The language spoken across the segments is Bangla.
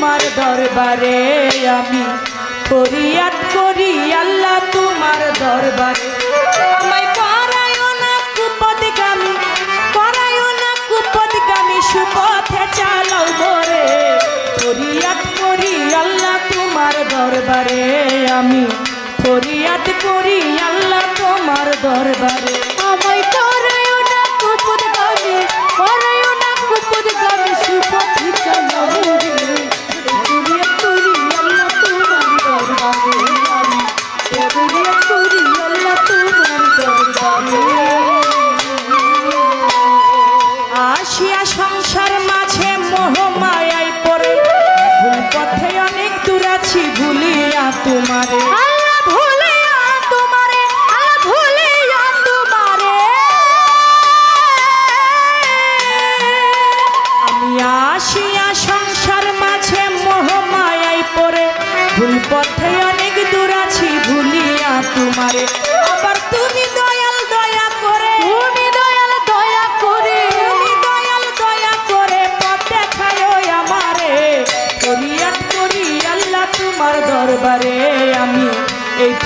তোমার দরবারে আমি ফরিয়াদ করি, আল্লাহ তোমার দরবারে। আমায় করায়ও না কুপদগামী করায়ও না কুপদগামী সুপথে চালাও মোরে ফরিয়াদ করি, আল্লাহ তোমার দরবারে আমি ফরিয়াদ করি, আল্লাহ তোমার দরবারে। সংসার মাঝে মোহমায়াই পড়ে। ভুল পথে অনেক দূর আছি ভুলিয়া তোমারে।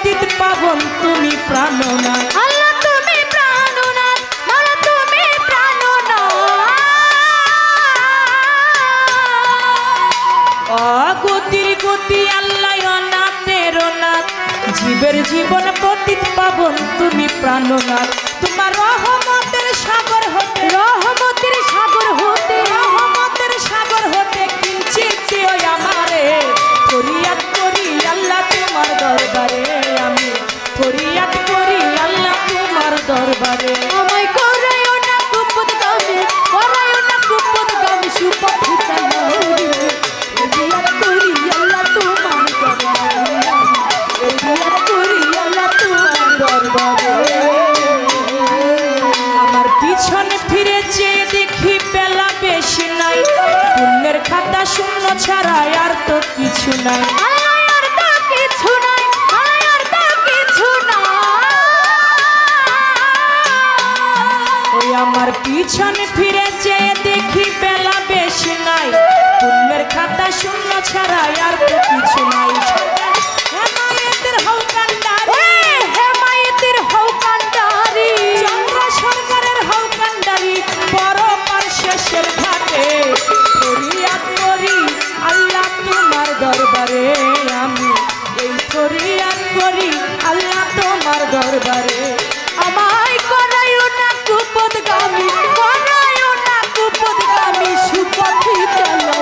পতিত পাবন তুমি প্রাণনাথ। আল্লাহ তুমি প্রাণনাথ। আল্লাহ তুমি প্রাণনাথ। অগতির গতি আল্লাহ অনাথের অনাথ। জীবের জীবন পতিত পাবন তুমি তোমার রহমতের সাগর হতে রহমতের সাগর হতে আমার পিছনে ফিরে চেয়ে দেখি বেলা বেশি নাই। পুণ্যের খাতা শূন্য ছাড়া আর তো কিছু নাই। আমার পিছনে ফিরে চেয়ে দেখি বেলা বেশি নাই। পুণ্যের খাতা শূন্য ছাড়া আর করি আল্লাহ তোমার দরবারে। আমায় করায়ও না কুপদ গামি করায়ও না কুপদ গামি সুপথি চলো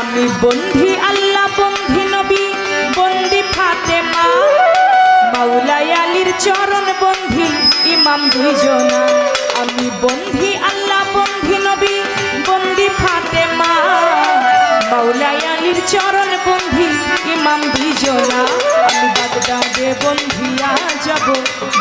আমি বন্ধি আল্লাহ, বন্ধি নবী বন্দি ফাতেমা মাওলাই চরণ বন্ধি। ইমাম দুইজনা। আমি বন্ধি আল্লাহ, বন্ধি নবী বন্দি ফাতেমা। মাওলাই আলীর চরণ বন্ধি, ইমাম দুইজনা। আমি বাগদাদে বন্ধিয়া যাব,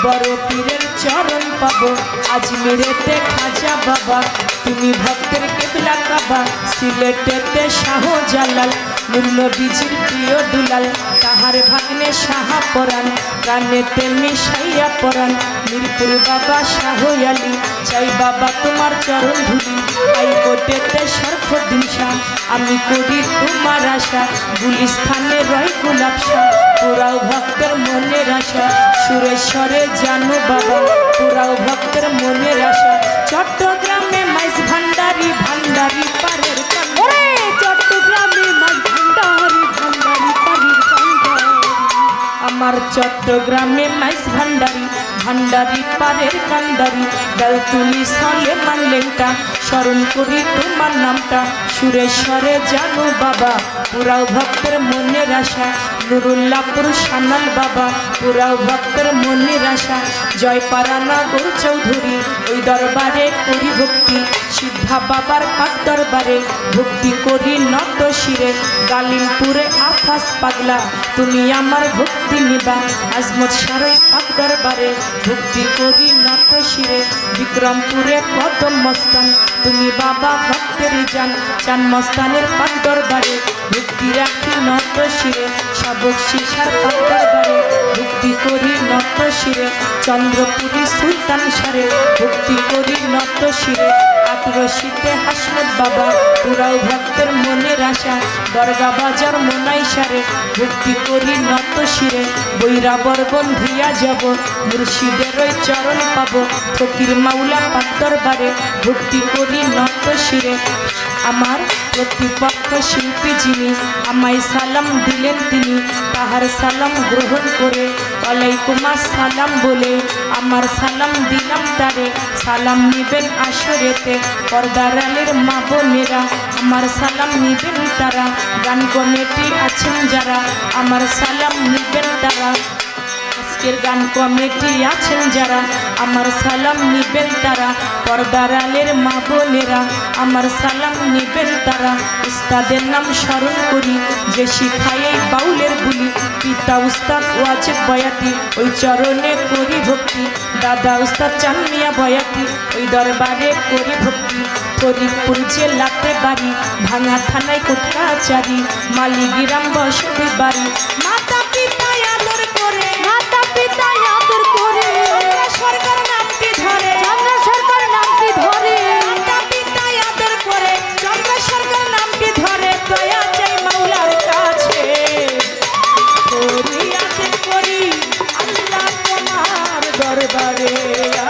বড় পীরের চরণ পাবো। আজমিরেতে খাজা বাবা, তুমি ভক্তের কেবলা কাবা, সিলেটেতে শাহ জালাল নবীজির প্রিয় দুলাল, তাহার ভাগ্নে সাহা পরাণ কানেতে মিশাইয়া পরাণ। মিরপুর বাবা শাহ আলী চাই বাবা তোমার চরণ ধুলি। আই কোটেতে সরফদিন শাহ, আমি করি তোমার আশা। গুলিস্থানে রয় গোলাপ শাহ, পুরাও ভক্তের মনের আশা। সুরেশ্বরে জানো বাবা, পুরাও ভক্তের মনের আশা। চট্টগ্রামে মাইস ভান্ডারি ভান্ডারি আমার চট্টগ্রামে মাইস ভান্ডারি ভান্ডারি পারের কান্ডারি। গাল তুলি সলে মানলেনটা, স্মরণ করি তোমার নামটা। সুরেশ্বরে জানো বাবা, পুরাও ভক্তের মনের আশা। নুরুল্লাপুর সানাল বাবা, পুরাও ভক্তের মনের আশা। জয় পারানা গৌ চৌধুরী, ওই দরবারে করি ভক্তি সিদ্ধা বাবার পাক দরবারে ভক্তি করি নত শিরে গালিমপুরে আফাস পাগলা, তুমি আমার ভক্তি নিবা। আজমত সারে পাক দরবারে ভক্তি করি নত শিরে। বিক্রমপুরে কদম মস্তান, তুমি বাবা ভক্তের জান। চান মস্তানের পাক দরবারে, ভক্তি রাখি নত শিরে। শাবক শিশার পাক দরবারে, ভক্তি করি নত শিরে। চন্দ্রপুরী সুলতান সারে, ভক্তি করি নত শিরে। আটরশিতে হাসমত বাবা পুরাও ভক্তের মনের আশা, দরগা বাজার মনাই সারে, ভক্তি করি নত শিরে, বৈরাবর বন্ধিয়া যাব, মুর্শিদের ওই চরণ পাব, ফকির মাউলা পাত্তর বারে, ভক্তি করি নত শিরে, আমার প্রতিপক্ষ শিল্পী যিনি আমায় সালাম দিলেন তিনি তাহার সালাম গ্রহণ করে আলাইকুমা সালাম বলে আমার সালাম দিলাম তারে। সালাম নিবেন আসরেতে পর্দারালের মা বোনেরা, আমার সালাম নিবেন তারা। গান কমিটি আছেন যারা, আমার সালাম নিবেন তারা। আজকের গান কমিটি আছেন যারা, আমার সালাম নিবেন তারা পর্দারালের মা বোনেরা, আমার সালাম নিবেন তারা, উস্তাদের নাম স্মরণ করি, যে শিখাই এই বাউলের বুলি, পিতা উস্তাদ ওয়াজেদ বয়াতি, ওই চরণে করি ভক্তি, দাদা উস্তাদ চানমিয়া বয়াতি, ওই দরবারে করি ভক্তি, ফরিদপুর জেলাতে বাড়ি, ভাঙা থানায় কোটকাচারি মালিগিরাম বসতি বাড়ি মাতা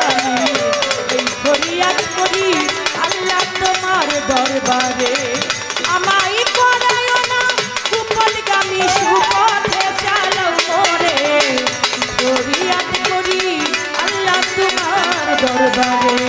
আমি এই ফরিয়াদ করি আল্লাহ তোমার দরবারে আমায় পড়ায় না কুপলগামী সুপথে চালাও করে ফরিয়াদ করি, আল্লাহ তোমার দরবারে।